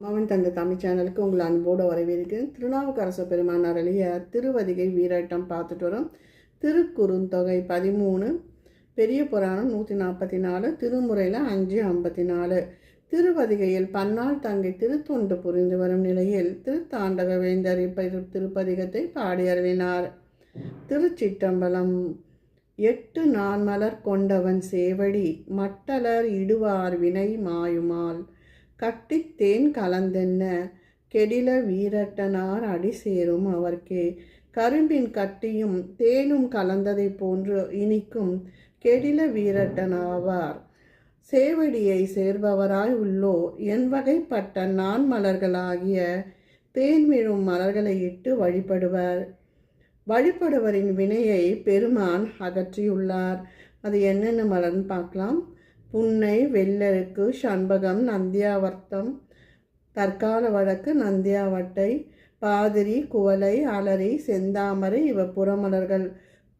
மவன் தந்த தமிழ் சேனலுக்கு உங்களை அன்போடு வரவேற்கிறேன். திருநாவுக்கரசு பெருமானார் அருளிய திருவதிகை வீரட்டம் பார்த்துட்டு வரோம். திருக்குறுந்தொகை பதிமூணு பெரிய புராணம் நூற்றி நாற்பத்தி நாலு திருமுறையில் அஞ்சு ஐம்பத்தி நாலு திருவதிகையில் பன்னாள் தங்கை திருத்தொண்டு புரிந்து வரும் நிலையில் திருத்தாண்டக வேந்தர் திருப்பதிகத்தை பாடி அருளினார். எட்டு நான்மலர் கொண்டவன் சேவடி மட்டலர் இடுவார் வினை மாயுமாள் கட்டித் தேன் கலந்தென்ன? கெடில வீரட்டனார் அடி சேரும் அவர்க்கே. கரும்பின் கட்டியும் தேனும் கலந்ததைப் போன்று இனிக்கும் கெடில வீரட்டனாவார். சேவடியை சேர்பவராய் உள்ளோ என் வகைப்பட்ட நான் மலர்களாகிய தேன் விழும் மலர்களை இட்டு வழிபடுவர். வழிபடுவரின் வினையை பெருமான் அகற்றியுள்ளார். அது என்னென்ன மலர்னு பார்க்கலாம். புன்னை வெள்ளருக்கு சண்பகம் நந்தியாவர்த்தம் தற்கால வழக்கு நந்தியாவட்டை பாதிரி குவலை அலரி செந்தாமரை இவ புறமலர்கள்.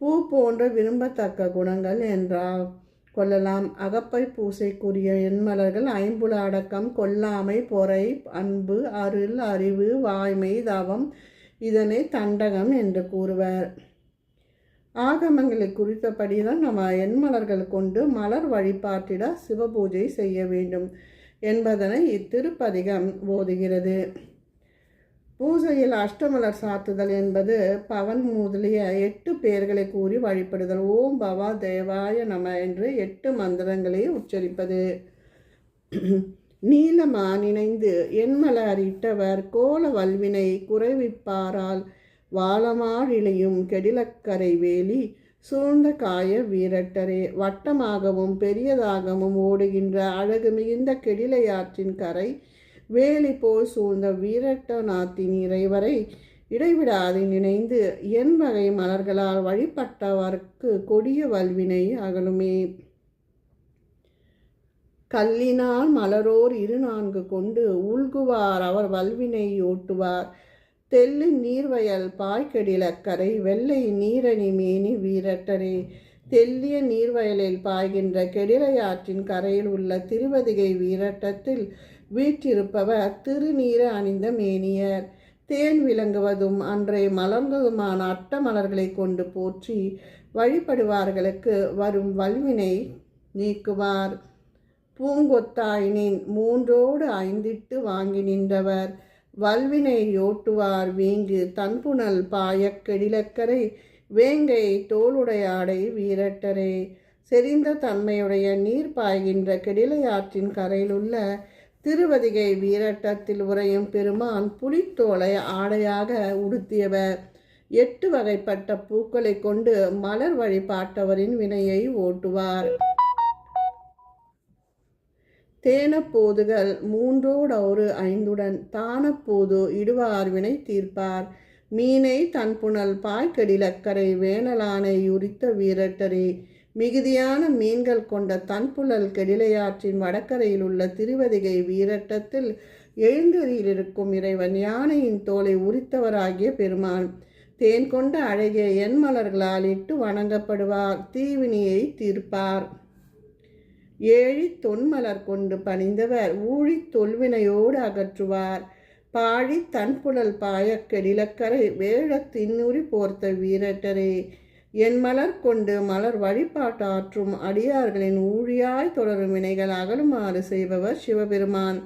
பூ போன்ற விரும்பத்தக்க குணங்கள் என்றால் கொள்ளலாம். அகப்பை பூசைக்குரிய எண்மலர்கள் ஐம்புல அடக்கம் கொல்லாமை பொறை அன்பு அருள் அறிவு வாய்மை தவம் இதனை தண்டகம் என்று கூறுவர். ஆகமங்களை குறித்தபடி தான் நம்ம எண்மலர்கள் கொண்டு மலர் வழிபாட்டிட சிவபூஜை செய்ய வேண்டும் என்பதனை இத்திருப்பதிகம் போதுகிறது. பூஜையில் அஷ்டமலர் சாத்துதல் என்பது பவன் முதலிய எட்டு பெயர்களை கூறி வழிபடுதல். ஓம் பவா தேவாய நம என்று எட்டு மந்திரங்களை உச்சரிப்பது. நீலமா நினைந்து எண்மலர் இட்டவர் கோல வல்வினை குறைவிப்பாரால் வாழமாழிலையும் கெடிலக்கரை வேலி சூழ்ந்த காய வீரட்டரே. வட்டமாகவும் பெரியதாகவும் ஓடுகின்ற அழகு மிகுந்த கெடிலையாற்றின் கரை வேலி போல் சூழ்ந்த வீரட்ட நாத்தின் இறைவரை இடைவிடாது நினைந்து என் வகை மலர்களால் வழிபட்டவர்க்கு கொடிய வல்வினை அகலுமே. கல்லினால் மலரோர் இரு நான்கு கொண்டு உள்குவார் அவர் வல்வினை ஓட்டுவார். தெல்லு நீர்வயல் பாய்கடிலக்கரை வெள்ளை நீரணி மேனி வீரட்டரே. தெல்லிய நீர்வயலில் பாய்கின்ற கெடிலையாற்றின் கரையில் உள்ள திருவதிகை வீரட்டத்தில் வீற்றிருப்பவர் திருநீர அணிந்த மேனியர். தேன் விளங்குவதும் அன்றே மலர்ந்ததுமான அட்ட மலர்களை கொண்டு போற்றி வழிபடுவார்களுக்கு வரும் வல்வினை நீக்குவார். பூங்கொத்தாயினின் மூன்றோடு ஐந்திட்டு வாங்கி நின்றவர் வல்வினை யோட்டுவார் வீங்கு தன்புணல் பாயக் கெடிலக்கரை வேங்கை தோளுடையாடை வீரட்டரே. செறிந்த தன்மையுடைய நீர் பாய்கின்ற கெடிலையாற்றின் கரையிலுள்ள திருவதிகை வீரட்டத்தில் உறையும் பெருமான் புலித்தோலை ஆடையாக உடுத்தியவர். எட்டு வகைப்பட்ட பூக்களை கொண்டு மலர் வழிபாட்டவரின் வினையை ஓட்டுவார். தேனப்போதுகள் மூன்றோடு ஒரு ஐந்துடன் தானப்போது இடுவார்வினை தீர்ப்பார். மீனை தன்புணல் பாய்க்கடிலக்கரை வேணலானை உரித்த வீரட்டரே. மிகுதியான மீன்கள் கொண்ட தன்புழல் கெடிலையாற்றின் வடக்கரையில் உள்ள திருவதிகை வீரட்டத்தில் எழுந்ததியில் இருக்கும் இறைவன் யானையின் தோலை உரித்தவராகிய பெருமான். தேன் கொண்ட அழகிய எண்மலர்களால் இட்டு வணங்கப்படுவார். தீவினியை தீர்ப்பார். ஏழி தொன்மலர் கொண்டு பணிந்தவர் ஊழி தொல்வினையோடு அகற்றுவார். பாழி தன்புழல் பாயக் கெடிலக்கரை வேழ தின்னுரி போர்த்த வீரட்டரே. என் மலர் கொண்டு மலர் வழிபாட்டாற்றும் அடியார்களின் ஊழியாய் தொடரும் வினைகள் அகலுமாறு செய்பவர் சிவபெருமான்.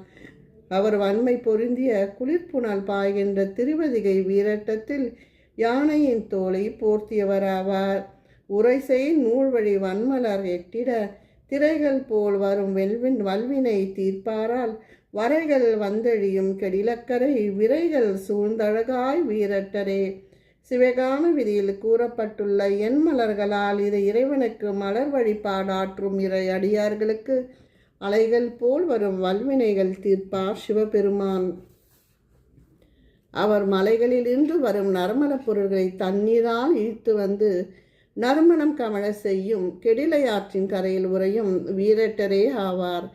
அவர் வன்மை பொருந்திய குளிர்புணல் பாய்கின்ற திருவதிகை வீரட்டத்தில் யானையின் தோலை போர்த்தியவராவார். உரைசை நூல்வழி வன்மலர் எட்டிட திரைகள் போல் வரும் வெல்வின் வல்வினை தீர்ப்பாரால் வரைகள் வந்தழியும் கெடிலக்கரை விரைகள் சூழ்ந்தழகாய் வீரட்டரே. சிவகாம விதியில் கூறப்பட்டுள்ள எண் மலர்களால் இது இறைவனுக்கு மலர் வழிபாடாற்றும் இறை அடியார்களுக்கு அலைகள் போல் வரும் வல்வினைகள் தீர்ப்பார் சிவபெருமான். அவர் மலைகளிலிருந்து வரும் நறுமணப் பொருள்களை தண்ணீரால் இழுத்து வந்து நறுமணம் கமழ செய்யும் கெடிலையாற்றின் கரையில் உறையும் வீரட்டரே ஆவார்.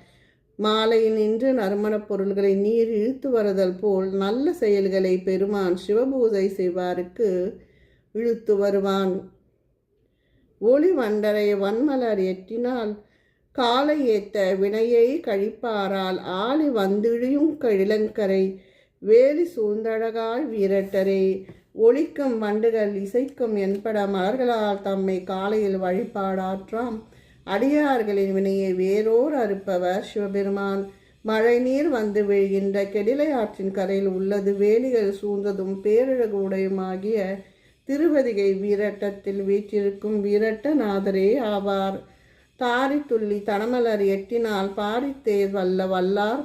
மாலையில் நின்று நறுமணப் பொருள்களை நீர் இழுத்து வருதல் போல் நல்ல செயல்களை பெருமான் சிவபூஜை செய்வாருக்கு இழுத்து வருவான். ஒளி வண்டரை வன்மலர் எட்டினால் காலை ஏத்த வினையை கழிப்பாரால் ஆளி வந்திழியும் கழிலங்கரை வேலி சூழ்ந்தழகாய் வீரட்டரே. ஒழிக்கும் வண்டுகள் இசைக்கும் என்பட மலர்களால் தம்மை காலையில் வழிபாடாற்றாம். அடியார்களின் வினையை வேரோர் அறுப்பவர். சிவபெருமான் மழை நீர் வந்து விழுகின்ற கெடிலை ஆற்றின் கரையில் உள்ளது வேலிகள் சூழ்ந்ததும் பேரழகு உடையுமாகிய திருவதிகை வீரட்டத்தில் வீற்றிருக்கும் வீரட்ட நாதரே ஆவார். தாரி துள்ளி தனமலர் எட்டினால் பாரித்தேர் வல்ல வல்லார்.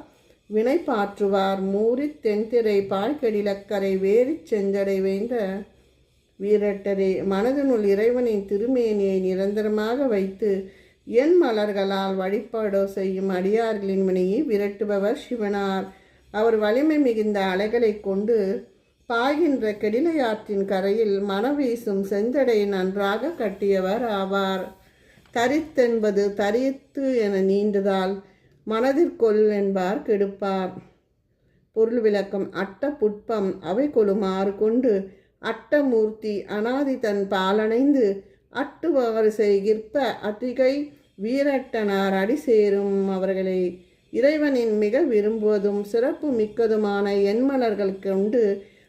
வினை பாற்றுவார் மூரித் தென்திரை பாய்கடிலக்கரை வேரிச் செஞ்சடை வேந்த வீரட்டரே மனதினுள் இறைவனின் திருமேனியை நிரந்தரமாக வைத்து என் மலர்களால் வழிபாடோ செய்யும் அடியார்களின் வினையை விரட்டுபவர் சிவனார். அவர் வலிமை மிகுந்த அலைகளை கொண்டு பாய்கின்ற கெடிலையாற்றின் கரையில் மனவீசும் செஞ்சடை நன்றாக கட்டியவர் ஆவார். தரித்தென்பது தரித்து என நீண்டதால் மனதிற்கொள் என்பார் கெடுப்பார். பொருள் விளக்கம் அட்ட புட்பம் அவை கொழுமாறு கொண்டு அட்டமூர்த்தி அனாதி தன் பாலனைந்து அட்டுபவர் செய்கிற்ப அத்திகை வீரட்டனார் அடி சேரும் அவர்களை இறைவனின் மிக விரும்புவதும் சிறப்பு மிக்கதுமான எண்மலர்கள் கொண்டு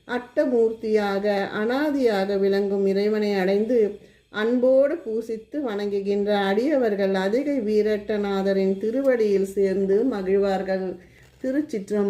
அட்டமூர்த்தியாக அனாதியாக விளங்கும் இறைவனை அடைந்து அன்போடு பூசித்து வணங்குகின்ற அடியவர்கள் அதிகை வீரட்டநாதரின் திருவடியில் சேர்ந்து மகிழ்வார்கள். திருச்சிற்றம்